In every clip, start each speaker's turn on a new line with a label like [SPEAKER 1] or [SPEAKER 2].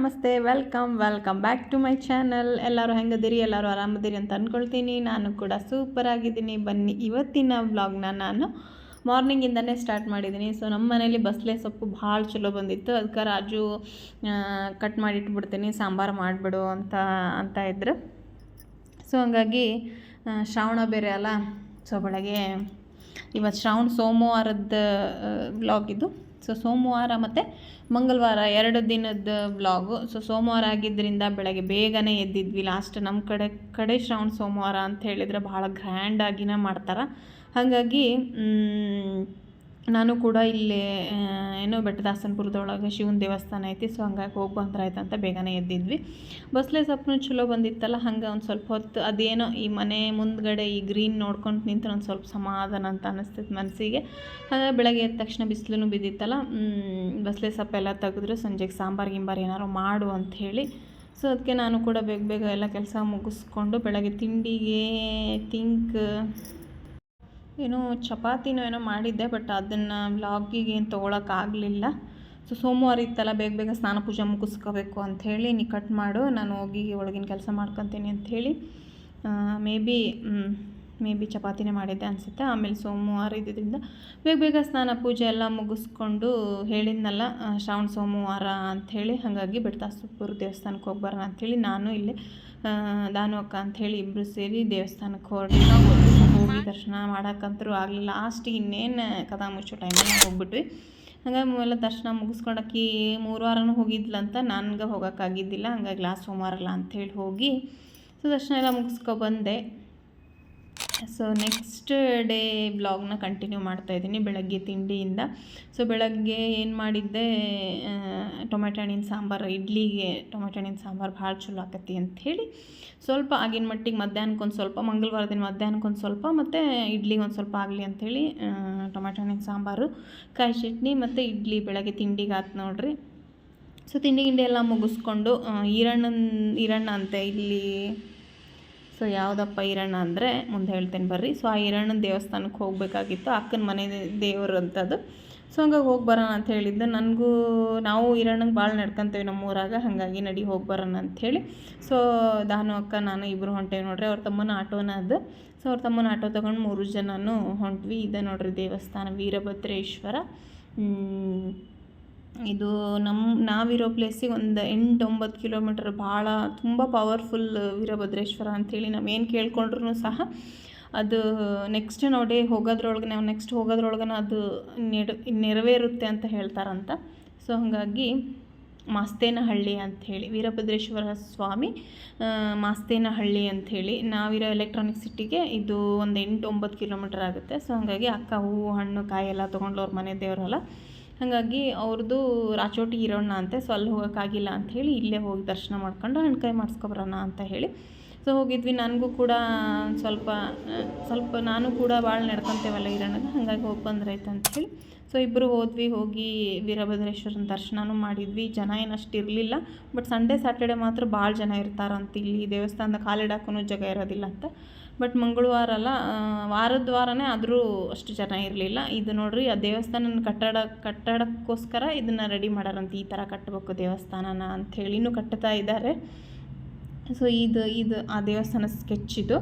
[SPEAKER 1] ನಮಸ್ತೆ welcome welcome back to my channel ಎಲ್ಲರೂ ಹೆಂಗದಿರಿ? ಎಲ್ಲರೂ ಆರಾಮದಿರಿ ಅಂತ ಅಂದ್ಕೊಳ್ತೀನಿ ನಾನು ಕೂಡ ಸೂಪರ್ ಆಗಿದ್ದೀನಿ. ಬನ್ನಿ, ಇವತ್ತಿನ ವ್ಲಾಗ್ನ ನಾನು ಮಾರ್ನಿಂಗಿಂದನೇ ಸ್ಟಾರ್ಟ್ ಮಾಡಿದ್ದೀನಿ. ಸೊ ನಮ್ಮ ಮನೇಲಿ ಬಸ್ಲೆ ಸೊಪ್ಪು ಭಾಳ ಚಲೋ ಬಂದಿತ್ತು. ಅದಕ್ಕೆ ರಾಜು ಕಟ್ ಮಾಡಿ ಇಟ್ಬಿಡ್ತೀನಿ ಸಾಂಬಾರು ಮಾಡಿಬಿಡು ಅಂತ ಅಂತ ಇದ್ರು. ಸೊ ಹಂಗಾಗಿ ಶ್ರಾವಣ ಬೇರೆ ಅಲ್ಲ. ಸೊ ಬೆಳಗ್ಗೆ ಇವತ್ತು ಶ್ರಾವಣ ಸೋಮವಾರದ ವ್ಲಾಗ್ ಇದು. ಸೊ ಸೋಮವಾರ ಮತ್ತು ಮಂಗಳವಾರ ಎರಡು ದಿನದ ಬ್ಲಾಗು ಸೊ ಸೋಮವಾರ ಆಗಿದ್ದರಿಂದ ಬೆಳಗ್ಗೆ ಬೇಗನೆ ಎದ್ದಿದ್ವಿ. ಲಾಸ್ಟ್ ನಮ್ಮ ಕಡೆ ಕಡೆ ಶ್ರಾವಣ ಸೋಮವಾರ ಅಂತ ಹೇಳಿದರೆ ಭಾಳ ಗ್ರ್ಯಾಂಡಾಗಿನೇ ಮಾಡ್ತಾರೆ. ಹಾಗಾಗಿ ನಾನು ಕೂಡ ಇಲ್ಲಿ ಏನು ಬೆಟ್ಟದಾಸನಪುರದೊಳಗೆ ಶಿವನ ದೇವಸ್ಥಾನ ಐತಿ, ಸೊ ಹಂಗಾಗಿ ಹೋಗಿ ಬಂದ್ರೆ ಆಯ್ತು ಅಂತ ಬೇಗನೆ ಎದ್ದಿದ್ವಿ. ಬಸ್ಲೆ ಸೊಪ್ಪನು ಚಲೋ ಬಂದಿತ್ತಲ್ಲ, ಹಂಗೆ ಒಂದು ಸ್ವಲ್ಪ ಹೊತ್ತು ಅದೇನೋ ಈ ಮನೆ ಮುಂದ್ಗಡೆ ಈ ಗ್ರೀನ್ ನೋಡ್ಕೊಂಡು ನಿಂತ್ರೆ ಒಂದು ಸ್ವಲ್ಪ ಸಮಾಧಾನ ಅಂತ ಅನಿಸ್ತೈತೆ ಮನಸ್ಸಿಗೆ ಹಾಗಾಗಿ ಬೆಳಗ್ಗೆ ಎದ್ದ ತಕ್ಷಣ ಬಿಸಿಲು ಬಿದ್ದಿತ್ತಲ್ಲ ಬಸ್ಲೆ ಸೊಪ್ಪೆಲ್ಲ ತೆಗೆದ್ರು, ಸಂಜೆಗೆ ಸಾಂಬಾರು ಗಿಂಬಾರು ಏನಾರು ಮಾಡು ಅಂತ ಹೇಳಿ. ಸೊ ಅದಕ್ಕೆ ನಾನು ಕೂಡ ಬೇಗ ಬೇಗ ಎಲ್ಲ ಕೆಲಸ ಮುಗಿಸ್ಕೊಂಡು ಬೆಳಗ್ಗೆ ತಿಂಡಿಗೆ ಥಿಂಕ್ ಏನೋ ಚಪಾತಿನೋ ಏನೋ ಮಾಡಿದ್ದೆ ಬಟ್ ಅದನ್ನು ವ್ಲಾಗಿಗೆ ಏನು ತೊಗೊಳಕ್ಕಾಗಲಿಲ್ಲ ಸೊ ಸೋಮವಾರ ಇತ್ತಲ್ಲ, ಬೇಗ ಬೇಗ ಸ್ನಾನ ಪೂಜೆ ಮುಗಿಸ್ಕೋಬೇಕು ಅಂಥೇಳಿ ನೀ ಕಟ್ ಮಾಡು, ನಾನು ಹೋಗಿ ಒಳಗಿನ ಕೆಲಸ ಮಾಡ್ಕೊತೀನಿ ಅಂಥೇಳಿ ಮೇ ಬಿ ಮೇ ಬಿ ಚಪಾತಿನೇ ಮಾಡಿದ್ದೆ ಅನಿಸುತ್ತೆ. ಆಮೇಲೆ ಸೋಮವಾರ ಇದ್ದಿದ್ದರಿಂದ ಬೇಗ ಬೇಗ ಸ್ನಾನ ಪೂಜೆ ಎಲ್ಲ ಮುಗಿಸ್ಕೊಂಡು ಹೇಳಿದ್ನಲ್ಲ ಶ್ರಾವಣ ಸೋಮವಾರ ಅಂಥೇಳಿ ಹಾಗಾಗಿ ಬೆಟ್ಟದಾಸಪುರ ದೇವಸ್ಥಾನಕ್ಕೆ ಹೋಗಿ ಬರೋಣ ಅಂಥೇಳಿ ನಾನು ಇಲ್ಲಿ ದಾನು ಅಕ್ಕ ಅಂಥೇಳಿ ಇಬ್ಬರು ಸೇರಿ ದೇವಸ್ಥಾನಕ್ಕೆ ಹೊರಟಿ ಹೋಗಿ ದರ್ಶನ ಮಾಡೋಕ್ಕಂತರೂ ಆಗಲಿಲ್ಲ. ಲಾಸ್ಟ್ ಇನ್ನೇನು ಕದಾ ಮುಚ್ಚೋ ಟೈಮಲ್ಲಿ ಹೋಗ್ಬಿಟ್ವಿ. ಹಂಗಾಗಿ ಎಲ್ಲ ದರ್ಶನ ಮುಗಿಸ್ಕೊಂಡಕ್ಕಿ ಮೂರು ವಾರನೂ ಹೋಗಿದ್ಲಂತ ನನಗೆ ಹೋಗೋಕ್ಕಾಗಿದ್ದಿಲ್ಲ ಹಂಗಾಗಿ ಲಾಸ್ಟ್ ಸೋಮವಾರಲ್ಲ ಅಂಥೇಳಿ ಹೋಗಿ, ಸೊ ದರ್ಶನ ಎಲ್ಲ ಮುಗಿಸ್ಕೊ ಬಂದೆ. ಸೊ ನೆಕ್ಸ್ಟ್ ಡೇ ಬ್ಲಾಗ್ನ ಕಂಟಿನ್ಯೂ ಮಾಡ್ತಾ ಇದ್ದೀನಿ ಬೆಳಗ್ಗೆ ತಿಂಡಿಯಿಂದ. ಸೊ ಬೆಳಗ್ಗೆ ಏನು ಮಾಡಿದ್ದೆ ಟೊಮೆಟೊ ಹಣ್ಣಿನ ಸಾಂಬಾರು, ಇಡ್ಲಿಗೆ ಟೊಮೆಟೊ ಹಣ್ಣಿನ ಸಾಂಬಾರು ಭಾಳ ಚಲೋ ಆಕತಿ ಅಂಥೇಳಿ ಸ್ವಲ್ಪ ಆಗಿನ ಮಟ್ಟಿಗೆ ಮಧ್ಯಾಹ್ನಕ್ಕೊಂದು ಸ್ವಲ್ಪ, ಮಂಗಳವಾರ ದಿನ ಮಧ್ಯಾಹ್ನಕ್ಕೆ ಒಂದು ಸ್ವಲ್ಪ, ಮತ್ತು ಇಡ್ಲಿಗೆ ಒಂದು ಸ್ವಲ್ಪ ಆಗಲಿ ಅಂಥೇಳಿ ಟೊಮೆಟೊ ಹಣ್ಣಿನ ಸಾಂಬಾರು, ಕಾಯಿ ಚಟ್ನಿ ಮತ್ತು ಇಡ್ಲಿ ಬೆಳಗ್ಗೆ ತಿಂಡಿಗೆ ಆತು ನೋಡ್ರಿ. ಸೊ ತಿಂಡಿ ಗಿಂಡಿ ಎಲ್ಲ ಮುಗಿಸ್ಕೊಂಡು ಈರಣ್ಣನ, ಈರಣ್ಣ ಅಂತೆ ಇಲ್ಲಿ ಸೊ ಯಾವುದಪ್ಪ ಈರಣ್ಣ ಅಂದರೆ ಮುಂದೆ ಹೇಳ್ತೇನೆ ಬರ್ರಿ. ಸೊ ಆ ಈರಣ್ಣನ ದೇವಸ್ಥಾನಕ್ಕೆ ಹೋಗಬೇಕಾಗಿತ್ತು. ಅಕ್ಕನ ಮನೆ ದೇವರು ಅಂತದು. ಸೊ ಹಂಗಾಗಿ ಹೋಗಿ ಬರೋಣ ಅಂತ ಹೇಳಿದ್ದೆ ನನಗೂ ನಾವು ಈರಣ್ಣಂಗೆ ಭಾಳ ನಡ್ಕೊಂತೇವೆ ನಮ್ಮ ಊರಾಗ ಹಾಗಾಗಿ ನಡಿ ಹೋಗಿ ಬರೋಣ ಅಂಥೇಳಿ ಸೊ ದಾನು, ಅಕ್ಕ, ನಾನು ಇಬ್ಬರು ಹೊಂಟೇವೆ ನೋಡ್ರಿ. ಅವ್ರ ತಮ್ಮನ ಆಟೋನ ಅದು. ಸೊ ಅವ್ರ ತಮ್ಮನ ಆಟೋ ತೊಗೊಂಡು ಮೂರು ಜನನು ಹೊಂಟ್ವಿ. ಇದೆ ನೋಡ್ರಿ ದೇವಸ್ಥಾನ ವೀರಭದ್ರೇಶ್ವರ. ಇದು ನಮ್ಮ ನಾವಿರೋ ಪ್ಲೇಸಿಗೆ ಒಂದು ಎಂಟು ಒಂಬತ್ತು ಕಿಲೋಮೀಟ್ರ್ ಭಾಳ ತುಂಬ ಪವರ್ಫುಲ್ ವೀರಭದ್ರೇಶ್ವರ ಅಂಥೇಳಿ ನಾವೇನು ಕೇಳ್ಕೊಂಡ್ರೂ ಸಹ ಅದು ನೆಕ್ಸ್ಟ್ ನಾವು ಡೇ ಹೋಗೋದ್ರೊಳಗೆ ನಾವು ನೆಕ್ಸ್ಟ್ ಹೋಗೋದ್ರೊಳಗೆ ಅದು ನೆಡ, ನೆರವೇರುತ್ತೆ ಅಂತ ಹೇಳ್ತಾರಂತ. ಸೊ ಹಾಗಾಗಿ ಮಾಸ್ತೇನಹಳ್ಳಿ ಅಂಥೇಳಿ ವೀರಭದ್ರೇಶ್ವರ ಸ್ವಾಮಿ ಮಾಸ್ತೇನಹಳ್ಳಿ ಅಂಥೇಳಿ ನಾವಿರೋ ಎಲೆಕ್ಟ್ರಾನಿಕ್ ಸಿಟಿಗೆ ಇದು ಒಂದು ಎಂಟು ಒಂಬತ್ತು ಕಿಲೋಮೀಟ್ರ್ ಆಗುತ್ತೆ. ಸೊ ಹಾಗಾಗಿ ಅಕ್ಕ ಹೂವು ಹಣ್ಣು ಕಾಯಿ ಎಲ್ಲ ತೊಗೊಂಡು ಅವ್ರ ಮನೆ ದೇವರಲ್ಲ ಹಾಗಾಗಿ ಅವ್ರದ್ದು ರಾಚೋಟಿ ಇರೋಣ ಅಂತೆ ಸೊ ಅಲ್ಲಿ ಹೋಗೋಕ್ಕಾಗಿಲ್ಲ ಹೇಳಿ ಇಲ್ಲೇ ಹೋಗಿ ದರ್ಶನ ಮಾಡ್ಕೊಂಡು ಹಣ್ಕಾಯಿ ಮಾಡಿಸ್ಕೊಬರೋಣ ಅಂತ ಹೇಳಿ. ಸೊ ಹೋಗಿದ್ವಿ. ನನಗೂ ಕೂಡ ಸ್ವಲ್ಪ ಸ್ವಲ್ಪ ನಾನು ಕೂಡ ಭಾಳ ನಡ್ಕೊತೇವಲ್ಲ ಇರೋಣ ಹಾಗಾಗಿ ಹೋಗಿ ಬಂದ್ರಾಯ್ತು ಹೇಳಿ ಸೊ ಇಬ್ಬರು ಹೋದ್ವಿ. ಹೋಗಿ ವೀರಭದ್ರೇಶ್ವರನ ದರ್ಶನನೂ ಮಾಡಿದ್ವಿ. ಜನ ಏನಷ್ಟು ಇರಲಿಲ್ಲ. ಬಟ್ ಸಂಡೇ, ಸ್ಯಾಟರ್ಡೆ ಮಾತ್ರ ಭಾಳ ಜನ ಇರ್ತಾರಂತ. ಇಲ್ಲಿ ದೇವಸ್ಥಾನದ ಕಾಲಿಡಾಕೂ ಜಾಗ ಇರೋದಿಲ್ಲ ಅಂತ. ಬಟ್ ಮಂಗಳವಾರ ಅಲ್ಲ ವಾರದ ವಾರನೇ ಆದರೂ ಅಷ್ಟು ಜನ ಇರಲಿಲ್ಲ. ಇದು ನೋಡಿರಿ, ಆ ದೇವಸ್ಥಾನನ ಕಟ್ಟಡ, ಕಟ್ಟಡಕ್ಕೋಸ್ಕರ ಇದನ್ನು ರೆಡಿ ಮಾಡಾರಂತೆ. ಈ ಥರ ಕಟ್ಟಬೇಕು ದೇವಸ್ಥಾನನ ಇನ್ನೂ ಕಟ್ತಾ ಇದ್ದಾರೆ ಸೊ ಇದು ಇದು ಆ ದೇವಸ್ಥಾನ ಸ್ಕೆಚ್ ಇದು.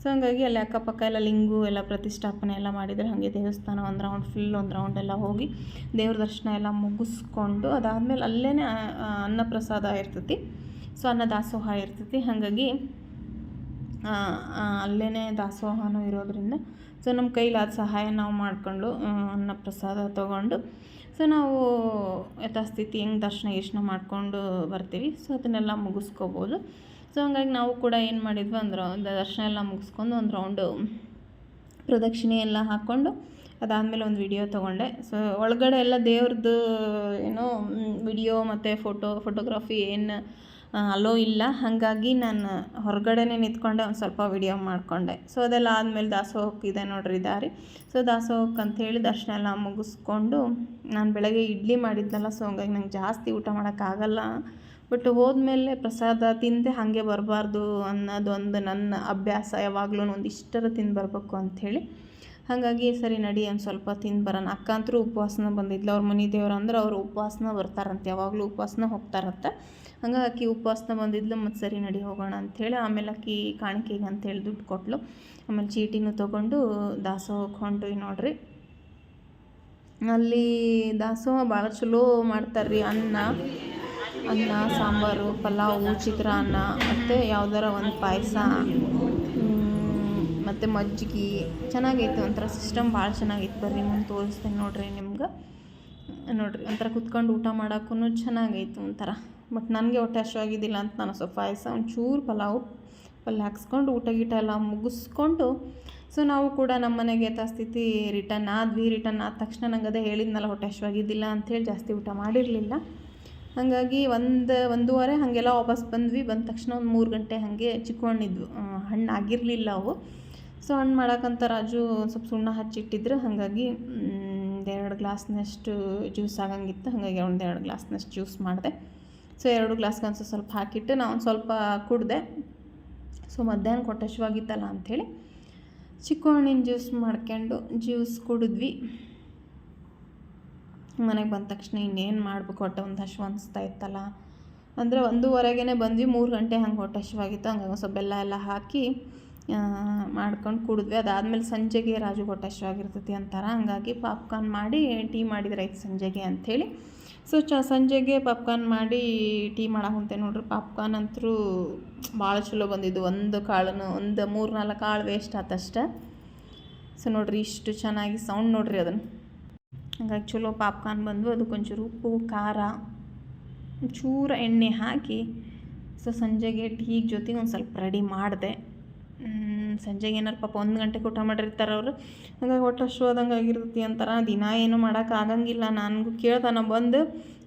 [SPEAKER 1] ಸೊ ಹಂಗಾಗಿ ಅಲ್ಲಿ ಅಕ್ಕಪಕ್ಕ ಎಲ್ಲ ಲಿಂಗು ಎಲ್ಲ ಪ್ರತಿಷ್ಠಾಪನೆ ಎಲ್ಲ ಮಾಡಿದರೆ ಹಾಗೆ ದೇವಸ್ಥಾನ ಒಂದು ರೌಂಡ್ ಫುಲ್ ಒಂದು ರೌಂಡ್ ಎಲ್ಲ ಹೋಗಿ ದೇವ್ರ ದರ್ಶನ ಎಲ್ಲ ಮುಗಿಸ್ಕೊಂಡು ಅದಾದಮೇಲೆ ಅಲ್ಲೇ ಅನ್ನಪ್ರಸಾದ ಇರ್ತೈತಿ. ಸೊ ಅನ್ನ ದಾಸೋಹ ಇರ್ತೈತಿ. ಹಾಗಾಗಿ ಅಲ್ಲೇ ದಾಸೋಹನೂ ಇರೋದರಿಂದ ಸೊ ನಮ್ಮ ಕೈಲಾದ ಸಹಾಯ ನಾವು ಮಾಡಿಕೊಂಡು ಅನ್ನಪ್ರಸಾದ ತೊಗೊಂಡು, ಸೊ ನಾವು ಯಥಾಸ್ಥಿತಿ ಹೆಂಗೆ ದರ್ಶನ ಗಿರ್ಶನ ಮಾಡಿಕೊಂಡು ಬರ್ತೀವಿ, ಸೊ ಅದನ್ನೆಲ್ಲ ಮುಗಿಸ್ಕೋಬೋದು. ಸೊ ಹಂಗಾಗಿ ನಾವು ಕೂಡ ಏನು ಮಾಡಿದ್ವಿ ಅಂದ್ರೆ ಒಂದು ದರ್ಶನ ಎಲ್ಲ ಮುಗಿಸ್ಕೊಂಡು ಒಂದು ರೌಂಡು ಪ್ರದಕ್ಷಿಣೆ ಎಲ್ಲ ಹಾಕ್ಕೊಂಡು ಅದಾದಮೇಲೆ ಒಂದು ವಿಡಿಯೋ ತೊಗೊಂಡೆ. ಸೊ ಒಳಗಡೆ ಎಲ್ಲ ದೇವ್ರದ್ದು ಏನು ವಿಡಿಯೋ ಮತ್ತು ಫೋಟೋ ಫೋಟೋಗ್ರಫಿ ಏನು ಅಲೋ, ಇಲ್ಲ. ಹಾಗಾಗಿ ನಾನು ಹೊರಗಡೆನೇ ನಿಂತ್ಕೊಂಡೆ, ಒಂದು ಸ್ವಲ್ಪ ವಿಡಿಯೋ ಮಾಡಿಕೊಂಡೆ. ಸೊ ಅದೆಲ್ಲ ಆದಮೇಲೆ ದಾಸೋಹಕ್ಕೆ ಇದೆ ನೋಡ್ರಿ ದಾರಿ. ಸೊ ದಾಸೋಹಕ್ಕೆ ಅಂಥೇಳಿ ದರ್ಶನ ಎಲ್ಲ ಮುಗಿಸ್ಕೊಂಡು ನಾನು ಬೆಳಗ್ಗೆ ಇಡ್ಲಿ ಮಾಡಿದ್ನಲ್ಲ ಸೊ ಹಂಗಾಗಿ ನಂಗೆ ಜಾಸ್ತಿ ಊಟ ಮಾಡೋಕ್ಕಾಗಲ್ಲ ಬಟ್ ಹೋದ್ಮೇಲೆ ಪ್ರಸಾದ ತಿಂದೆ, ಹಾಗೆ ಬರಬಾರ್ದು ಅನ್ನೋದೊಂದು ನನ್ನ ಅಭ್ಯಾಸ ಯಾವಾಗಲೂ ಒಂದು ಇಷ್ಟರ ತಿಂದು ಬರಬೇಕು ಅಂಥೇಳಿ ಹಾಗಾಗಿ ಸರಿ ನಡಿ, ಒಂದು ಸ್ವಲ್ಪ ತಿಂದು ಬರೋಣ. ಅಕ್ಕ ಅಂತರೂ ಉಪವಾಸನ ಬಂದಿದ್ಲು. ಅವ್ರ ಮನೆ ದೇವ್ರು ಅಂದ್ರೆ ಅವರು ಉಪವಾಸನ ಬರ್ತಾರಂತೆ. ಯಾವಾಗಲೂ ಉಪವಾಸನ ಹೋಗ್ತಾರಂತೆ. ಹಂಗಾಗಿ ಆಕಿ ಉಪವಾಸನ ಬಂದಿದ್ಲು, ಮತ್ತು ಸರಿ ನಡಿ ಹೋಗೋಣ ಅಂಥೇಳಿ ಆಮೇಲೆ ಆಕಿ ಕಾಣಿಕೆಗೆ ಅಂತೇಳಿ ದುಡ್ಡು ಕೊಟ್ಲು. ಆಮೇಲೆ ಚೀಟಿನೂ ತೊಗೊಂಡು ದಾಸೋಹಕ್ಕೆ ಹೊಂಟ್ವಿ ನೋಡ್ರಿ. ಅಲ್ಲಿ ದಾಸೋಹ ಭಾಳ ಚಲೋ ಮಾಡ್ತಾರೆ ರೀ ಅನ್ನ ಅನ್ನ, ಸಾಂಬಾರು, ಪಲಾವು ಚಿತ್ರಾನ್ನ ಮತ್ತು ಯಾವ್ದಾರ ಒಂದು ಪಾಯಸ ಮತ್ತು ಮಜ್ಜಿಗೆ, ಚೆನ್ನಾಗೈತೆ ಒಂಥರ ಸಿಸ್ಟಮ್ ಭಾಳ ಚೆನ್ನಾಗೈತೆ ಬರ್ರಿ, ಮುಂದೆ ತೋರಿಸ್ತೇನೆ ನೋಡ್ರಿ ನಿಮ್ಗೆ. ನೋಡ್ರಿ ಒಂಥರ ಕುತ್ಕೊಂಡು ಊಟ ಮಾಡೋಕ್ಕೂ ಚೆನ್ನಾಗೈತೆ ಒಂಥರ. ಬಟ್ ನನಗೆ ಹೊಟ್ಟೆ ಆಗಿದ್ದಿಲ್ಲ ಅಂತ ನಾನು ಸ್ವಲ್ಪ ಪಾಯಸ ಒಂಚೂರು ಪಲಾವು, ಪಲ್ಯ ಹಾಕ್ಸ್ಕೊಂಡು ಊಟ ಗೀಟ ಎಲ್ಲ ಮುಗಿಸ್ಕೊಂಡು ಸೊ ನಾವು ಕೂಡ ನಮ್ಮ ಮನೆಗೆ ಯಥಾಸ್ಥಿತಿ ರಿಟರ್ನ್ ಆದ್ವಿ. ರಿಟರ್ನ್ ಆದ ತಕ್ಷಣ ನಂಗೆ ಅದೇ ಹೇಳಿದ್ನಲ್ಲ, ಹೊಟ್ಟೆ ಆಗಿದ್ದಿಲ್ಲ ಅಂಥೇಳಿ ಜಾಸ್ತಿ ಊಟ ಮಾಡಿರಲಿಲ್ಲ. ಹಾಗಾಗಿ ಒಂದು, ಒಂದೂವರೆ ಹಾಗೆಲ್ಲ ವಾಪಸ್ ಬಂದ್ವಿ. ಬಂದ ತಕ್ಷಣ ಒಂದು ಮೂರು ಗಂಟೆ ಹಾಗೆ ಚಿಕ್ಕ ಹಣ್ಣಿದ್ವು ಹಣ್ಣು ಆಗಿರಲಿಲ್ಲ ಅವು. ಸೊ ಹಣ್ಣು ಮಾಡೋಕ್ಕಂತ ರಾಜು ಸ್ವಲ್ಪ ಸುಣ್ಣ ಹಚ್ಚಿಟ್ಟಿದ್ರು. ಹಾಗಾಗಿ ಎರಡು ಗ್ಲಾಸ್ನಷ್ಟು ಜ್ಯೂಸ್ ಆಗಂಗಿತ್ತು. ಹಾಗಾಗಿ ಒಂದು ಎರಡು ಗ್ಲಾಸ್ನಷ್ಟು ಜ್ಯೂಸ್ ಮಾಡಿದೆ. ಸೊ ಎರಡು ಗ್ಲಾಸ್ ಒಂದು ಸ್ವಲ್ಪ ಹಾಕಿಟ್ಟು ನಾನು ಸ್ವಲ್ಪ ಕುಡಿದೆ. ಸೊ ಮಧ್ಯಾಹ್ನ ಕೊಟ್ಟಶ್ವಾಗಿತ್ತಲ್ಲ ಅಂಥೇಳಿ ಚಿಕ್ಕ ಹಣ್ಣಿನ ಜ್ಯೂಸ್ ಮಾಡ್ಕೊಂಡು ಜ್ಯೂಸ್ ಕುಡಿದ್ವಿ. ಮನೆಗೆ ಬಂದ ತಕ್ಷಣ ಇನ್ನೇನು ಮಾಡಬೇಕು ಹೊಟ್ಟೆ ಒಂದು ಹಶು ಅನಿಸ್ತಾ ಇತ್ತಲ್ಲ. ಅಂದರೆ ಒಂದೂವರೆಗೇ ಬಂದ್ವಿ, ಮೂರು ಗಂಟೆ ಹಂಗೆ ಹೊಟ್ಟೆ ಹಶುವಾಗಿತ್ತು ಹಂಗಾಗಿ ಸ್ವಲ್ಪ ಬೆಲ್ಲ ಎಲ್ಲ ಹಾಕಿ ಮಾಡ್ಕೊಂಡು ಕುಡಿದ್ವಿ. ಅದಾದಮೇಲೆ ಸಂಜೆಗೆ ರಾಜು ಹೊಟ್ಟೆ ಹಶುವಾಗಿರ್ತೈತಿ ಅಂತಾರೆ. ಹಂಗಾಗಿ ಪಾಪ್ಕಾರ್ನ್ ಮಾಡಿ ಟೀ ಮಾಡಿದ್ರೆ ಆಯ್ತು ಸಂಜೆಗೆ ಅಂಥೇಳಿ. ಸೊ ಚ, ಸಂಜೆಗೆ ಪಾಪ್ಕಾರ್ನ್ ಮಾಡಿ ಟೀ ಮಾಡಕ್ಕೆ ಹೊಂತೆ ನೋಡ್ರಿ. ಪಾಪ್ಕಾರ್ನ್ ಅಂತೂ ಭಾಳ ಚಲೋ ಬಂದಿದ್ದು. ಒಂದು ಕಾಳನ್ನು, ಒಂದು ಮೂರು ನಾಲ್ಕು ಕಾಳು ವೇಸ್ಟ್ ಆತಷ್ಟೆ ಸೊ ನೋಡ್ರಿ ಇಷ್ಟು ಚೆನ್ನಾಗಿ ಸೌಂಡ್ ನೋಡ್ರಿ ಅದನ್ನು. ಹಂಗಾಗಿ ಚಲೋ ಪಾಪ್ಕಾರ್ನ್ ಬಂದು ಅದಕ್ಕೊಂಚೂರು ಉಪ್ಪು, ಖಾರ ಚೂರ ಎಣ್ಣೆ ಹಾಕಿ ಸೊ ಸಂಜೆಗೆ ಟೀ ಜೊತೆಗೆ ಒಂದು ಸ್ವಲ್ಪ ರೆಡಿ ಮಾಡಿದೆ. ಸಂಜೆಗೆ ಏನಾರು ಪಾಪ ಒಂದು ಗಂಟೆಗೆ ಊಟ ಮಾಡಿರ್ತಾರೆ ಅವರು. ಹಂಗಾಗಿ ಒಟ್ಟು ಅಷ್ಟು ಹೋದಂಗೆ ಆಗಿರ್ತೈತಿ ಅಂತಾರೆ. ದಿನ ಏನು ಮಾಡೋಕೆ ಆಗಂಗಿಲ್ಲ. ನನಗೂ ಕೇಳ್ತಾನೆ ಬಂದು,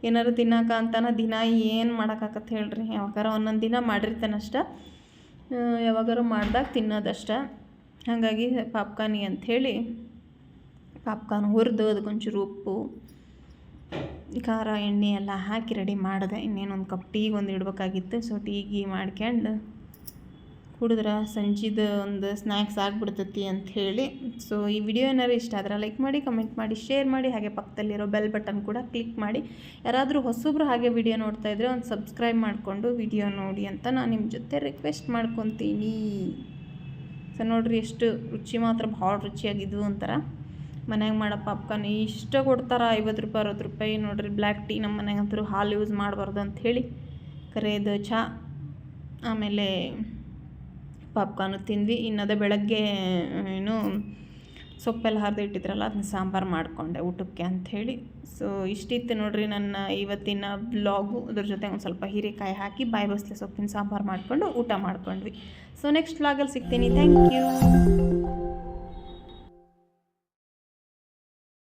[SPEAKER 1] ಏನಾರು ತಿನ್ನಕ ಅಂತಾನೆ ದಿನ ಏನು ಮಾಡೋಕ್ಕಾಗತ್ತೆ ಹೇಳ್ರಿ. ಯಾವಾಗಾರ ಒಂದೊಂದು ದಿನ ಮಾಡಿರ್ತಾನಷ್ಟ ಯಾವಾಗಾರು ಮಾಡ್ದಾಗ ತಿನ್ನೋದಷ್ಟ ಹಾಗಾಗಿ ಪಾಪ್ಕಾನಿ ಅಂಥೇಳಿ ಪಾಪ್ಕಾರ್ನ್ ಹುರಿದು ಅದಕ್ಕೊಂಚೂರು ಉಪ್ಪು, ಖಾರ ಎಣ್ಣೆ ಎಲ್ಲ ಹಾಕಿ ರೆಡಿ ಮಾಡಿದೆ. ಇನ್ನೇನೊಂದು ಕಪ್ ಟೀಗೆ ಒಂದು ಇಡಬೇಕಾಗಿತ್ತು. ಸೊ ಟೀ ಗೀ ಮಾಡ್ಕೊಂಡು ಕುಡಿದ್ರೆ ಸಂಜಿದ ಒಂದು ಸ್ನ್ಯಾಕ್ಸ್ ಆಗಿಬಿಡ್ತೈತಿ ಹೇಳಿ. ಸೊ ಈ ವಿಡಿಯೋ ಏನಾರು ಇಷ್ಟ ಆದ್ರೆ ಲೈಕ್ ಮಾಡಿ ಕಮೆಂಟ್ ಮಾಡಿ ಶೇರ್ ಮಾಡಿ, ಹಾಗೆ ಪಕ್ಕದಲ್ಲಿರೋ ಬೆಲ್ ಬಟನ್ ಕೂಡ ಕ್ಲಿಕ್ ಮಾಡಿ. ಯಾರಾದರೂ ಹೊಸಬ್ರು ಹಾಗೆ ವಿಡಿಯೋ ನೋಡ್ತಾ ಇದ್ದರೆ ಒಂದು ಸಬ್ಸ್ಕ್ರೈಬ್ ಮಾಡಿಕೊಂಡು ವಿಡಿಯೋ ನೋಡಿ ಅಂತ ನಾನು ನಿಮ್ಮ ಜೊತೆ ರಿಕ್ವೆಸ್ಟ್ ಮಾಡ್ಕೊತೀನಿ. ಸೊ ನೋಡಿರಿ ಎಷ್ಟು ರುಚಿ ಮಾತ್ರ, ಭಾಳ ರುಚಿಯಾಗಿದ್ವು ಅಂತಾರೆ ಮನ್ಯಾಗ ಮಾಡೋ ಪಾಪ್ಕಾರ್ನ್ ಇಷ್ಟ ಕೊಡ್ತಾರೆ, ಐವತ್ತು ರೂಪಾಯಿ, ಅರವತ್ತು ರೂಪಾಯಿ. ನೋಡಿರಿ ಬ್ಲ್ಯಾಕ್ ಟೀ ನಮ್ಮ ಮನೆಗಂತೂ ಹಾಲು ಯೂಸ್ ಮಾಡಬಾರ್ದು ಅಂಥೇಳಿ ಕರೆಯದು ಚಹಾ ಆಮೇಲೆ ಪಾಪ್ಕಾರ್ನು ತಿಂದ್ವಿ. ಇನ್ನದೇ ಬೆಳಗ್ಗೆ ಏನು, ಸೊಪ್ಪೆಲ್ಲ ಹರಿದು ಇಟ್ಟಿದ್ರಲ್ಲ ಅದನ್ನ ಸಾಂಬಾರು ಮಾಡಿಕೊಂಡೆ ಊಟಕ್ಕೆ ಅಂಥೇಳಿ ಸೊ ಇಷ್ಟಿತ್ತು ನೋಡಿರಿ ನನ್ನ ಇವತ್ತಿನ ಬ್ಲಾಗು ಅದ್ರ ಜೊತೆ ಒಂದು ಸ್ವಲ್ಪ ಹೀರೆಕಾಯಿ ಹಾಕಿ, ಬಾಯಿ ಬಸ್ಲೆ ಸೊಪ್ಪಿನ ಸಾಂಬಾರು ಮಾಡಿಕೊಂಡು ಊಟ ಮಾಡ್ಕೊಂಡ್ವಿ. ಸೊ ನೆಕ್ಸ್ಟ್ ಬ್ಲಾಗಲ್ಲಿ ಸಿಗ್ತೀನಿ. Thank you